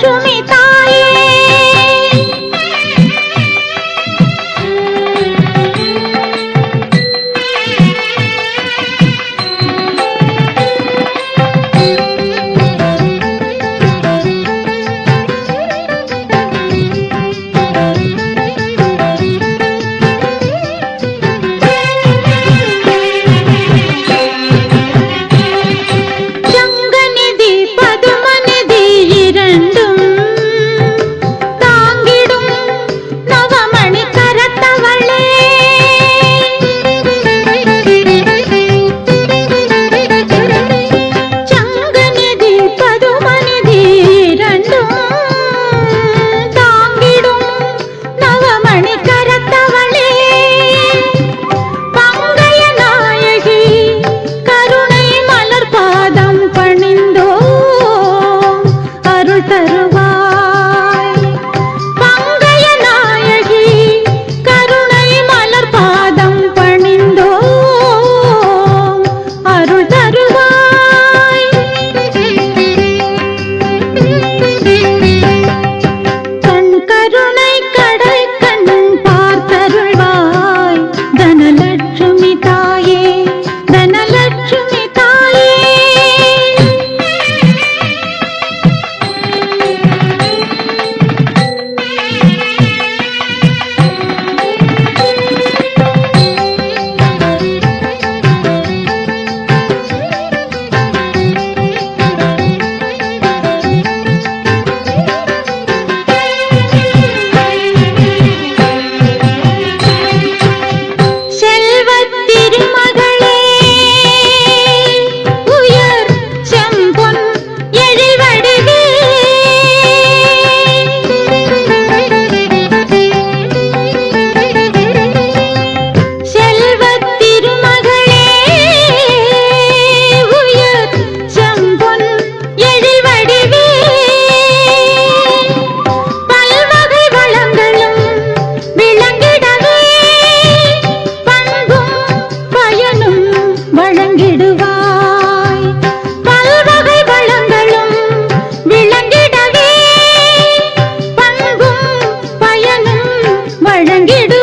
சுமே விடுவாய். பல்வகை வளங்களும் விளங்கிடவே. பண்பும் பயனும் வழங்கிடும்